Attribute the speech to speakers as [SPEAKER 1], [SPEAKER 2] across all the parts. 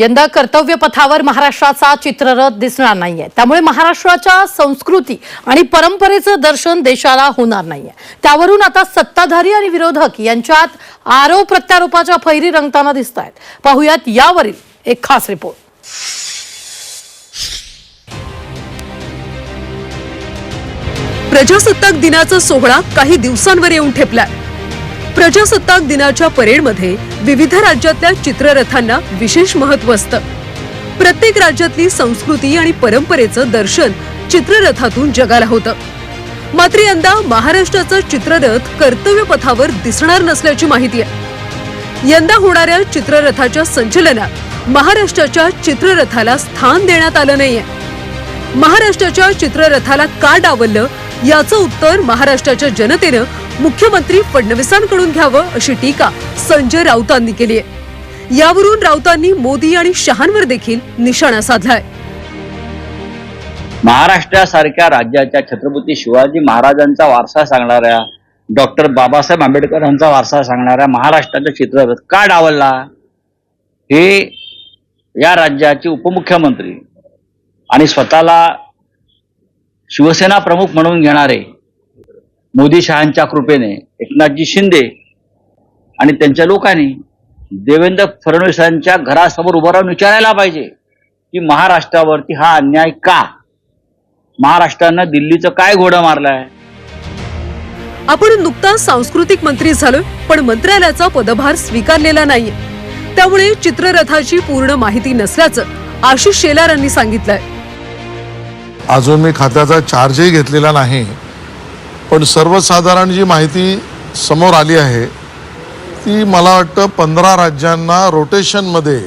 [SPEAKER 1] यंदा कर्तव्य पथावर महाराष्ट्राचा चित्ररथ दिसणार नाहीये. त्यामुळे महाराष्ट्राच्या संस्कृती आणि परंपरेचं दर्शन देशाला होणार नाहीये. त्यावरून आता सत्ताधारी आणि विरोधक यांच्यात आरोप प्रत्यारोपाच्या फैरी रंगताना दिसत आहेत पाहुयात यावरील एक खास रिपोर्ट.
[SPEAKER 2] प्रजासत्ताक दिनाचा सोहळा काही दिवसांवर येऊन ठेपलाय. प्रजासत्ताक दिनाच्या परेडमध्ये विविध राज्यातल्या चित्ररथांना विशेष महत्त्व असतं. प्रत्येक राज्यातली संस्कृती आणि परंपरेचं दर्शन चित्ररथातून जगाला होतं. मात्र यंदा महाराष्ट्राचा चित्ररथ कर्तव्य पथावर दिसणार नसल्याची माहिती आहे. यंदा होणाऱ्या चित्ररथाच्या संचलनात महाराष्ट्राच्या चित्ररथाला स्थान देण्यात आलं नाहीये. महाराष्ट्राच्या चित्ररथाला का डावललं याचं उत्तर महाराष्ट्राच्या जनतेनं मुख्यमंत्री फडणवीसांकडून घ्यावं अशी टीका संजय राऊतांनी केली आहे. यावरून राऊतांनी मोदी आणि शहांवर देखील निशाणा साधलाय.
[SPEAKER 3] महाराष्ट्रासारख्या राज्याच्या छत्रपती शिवाजी महाराजांचा वारसा सांगणाऱ्या डॉक्टर बाबासाहेब आंबेडकरांचा वारसा सांगणाऱ्या महाराष्ट्राचा चित्ररथ का डावलला? हे या राज्याचे उपमुख्यमंत्री आणि स्वतःला शिवसेना प्रमुख म्हणून घेणारे मोदी शहांच्या कृपेने एकनाथजी शिंदे आणि त्यांच्या लोकांनी देवेंद्र फडणवीसांच्या घरासमोर उभं राहून विचारायला पाहिजे की महाराष्ट्रावरती हा अन्याय का? महाराष्ट्रानं दिल्लीचं काय घोडं मारलंय?
[SPEAKER 2] आपण नुकताच सांस्कृतिक मंत्री झालोय पण मंत्रालयाचा पदभार स्वीकारलेला नाहीये. त्यामुळे चित्ररथाची पूर्ण माहिती नसल्याचं आशिष शेलारांनी सांगितलंय.
[SPEAKER 4] अजून मी खात्याचा चार्जही घेतलेला नाही. पण सर्वसाधारण जी माहिती समोर आली आहे ती मला वाटतं पंधरा राज्यांना रोटेशनमध्ये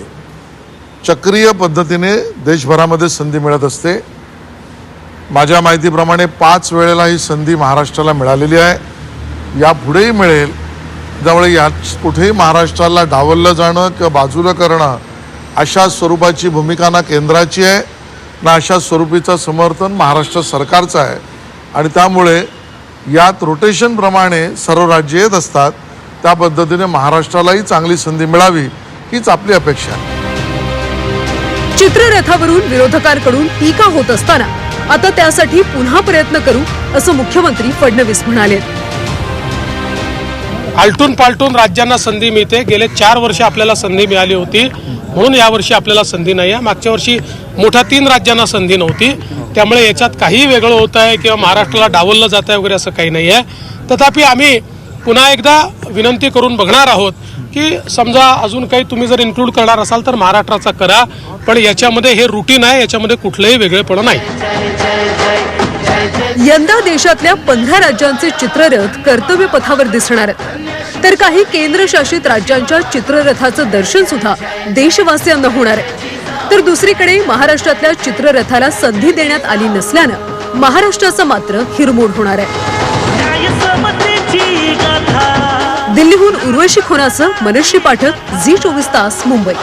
[SPEAKER 4] चक्रीय पद्धतीने देशभरामध्ये संधी मिळत असते. माझ्या माहितीप्रमाणे पाच वेळेला ही संधी महाराष्ट्राला मिळालेली आहे. यापुढेही मिळेल. त्यामुळे या कुठेही महाराष्ट्राला डावललं जाणं किंवा बाजूला करणं अशा स्वरूपाची भूमिका ना केंद्राची आहे ना अशा स्वरूपीचं समर्थन महाराष्ट्र सरकारचं आहे. आणि त्यामुळे यात रोटेशनप्रमाणे सर्व राज्य येत असतात. त्या पद्धतीने महाराष्ट्रालाही चांगली संधी मिळावी हीच आपली अपेक्षा आहे.
[SPEAKER 2] चित्ररथावरून विरोधकांकडून टीका होत असताना आता त्यासाठी पुन्हा प्रयत्न करू असं मुख्यमंत्री फडणवीस म्हणाले.
[SPEAKER 5] आलटून पालटून राज्यांना संधी मिळते. गेले चार वर्ष आपल्याला संधी मिळाली होती. म्हणून यावर्षी आपल्याला संधी नाही. आहे मागच्या वर्षी मोठ्या तीन राज्यांना संधी नव्हती. त्यामुळे याच्यात काही वेगळं होत आहे किंवा महाराष्ट्राला डावललं जात आहे वगैरे असं काही नाही आहे. तथापि आम्ही पुन्हा एकदा विनंती करून बघणार आहोत की समजा अजून काही तुम्ही जर इन्क्लूड करणार असाल तर महाराष्ट्राचा करा पण याच्यामध्ये हे रुटीन आहे याच्यामध्ये कुठलंही वेगळेपण नाही.
[SPEAKER 2] यंदा देशातल्या पंधरा राज्यांचे चित्ररथ कर्तव्य पथावर दिसणार आहेत. तर काही केंद्रशासित राज्यांच्या चित्ररथाचं दर्शन सुद्धा देशवासियांना होणार आहे. तर दुसरीकडे महाराष्ट्रातल्या चित्ररथाला संधी देण्यात आली नसल्यानं महाराष्ट्राचा मात्र हिरमोड होणार आहे. दिल्लीहून उर्वशी खोनाचं मनश्री पाठक झी चोवीस तास मुंबई.